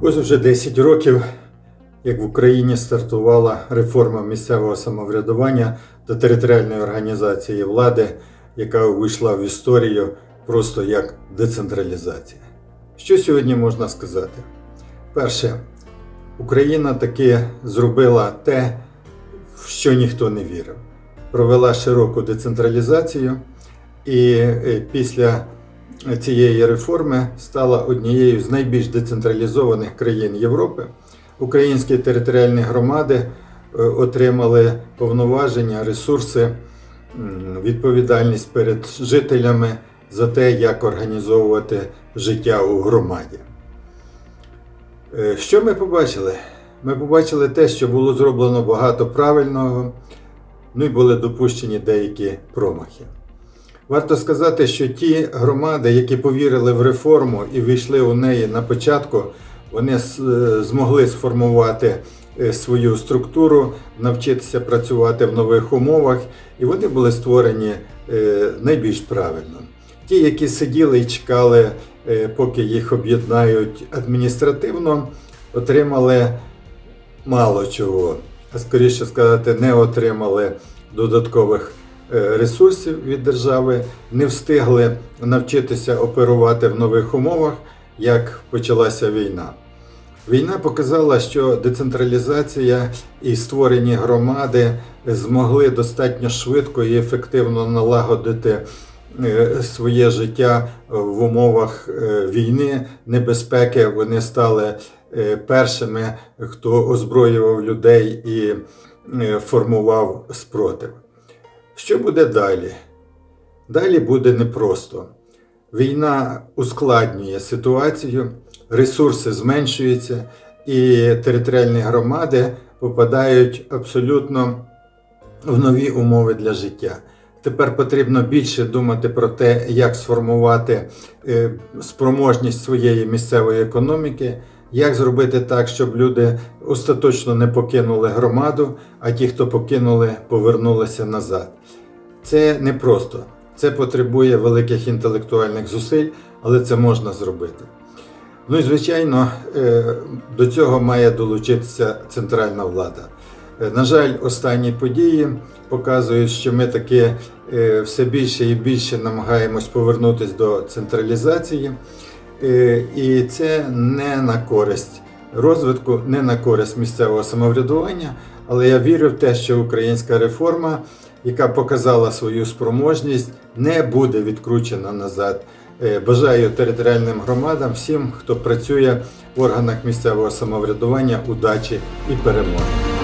Ось вже 10 років, як в Україні стартувала реформа місцевого самоврядування та територіальної організації влади, яка увійшла в історію просто як децентралізація. Що сьогодні можна сказати? Перше, Україна таки зробила те, в що ніхто не вірив. Провела широку децентралізацію, і е, після цієї реформи стала однією з найбільш децентралізованих країн Європи. Українські територіальні громади е, отримали повноваження, ресурси, відповідальність перед жителями за те, як організовувати життя у громаді. Е, Що ми побачили? Ми побачили те, що було зроблено багато правильного, ну і були допущені деякі промахи. Варто сказати, що ті громади, які повірили в реформу і війшли у неї на початку, вони е, змогли сформувати е, свою структуру, навчитися працювати в нових умовах, і вони були створені е, найбільш правильно. Ті, які сиділи і чекали, поки їх об'єднають адміністративно, отримали мало чого, а скоріше сказати, не отримали додаткових ресурсів від держави, не встигли навчитися оперувати в нових умовах, як почалася війна. Війна показала, що децентралізація і створені громади змогли достатньо швидко і ефективно налагодити е, своє життя в умовах е, війни, небезпеки. Вони стали е, першими, хто озброював людей і е, формував спротив. Що буде далі? Далі буде непросто. Війна ускладнює ситуацію, ресурси зменшуються, і територіальні громади попадають абсолютно в нові умови для життя. Тепер потрібно більше думати про те, як сформувати е, спроможність своєї місцевої економіки, як зробити так, щоб люди остаточно не покинули громаду, а ті, хто покинули, повернулися назад. Це непросто. Це потребує великих інтелектуальних зусиль, але це можна зробити. Ну і звичайно, е, до цього має долучитися центральна влада. Е, На жаль, останні події показують, що ми таки е, все більше і більше намагаємось повернутися до централізації, і це не на користь розвитку, не на користь місцевого самоврядування. Але я вірю в те, що українська реформа, яка показала свою спроможність, не буде відкручена назад. Е, Бажаю територіальним громадам, всім, хто працює в органах місцевого самоврядування, удачі і перемоги.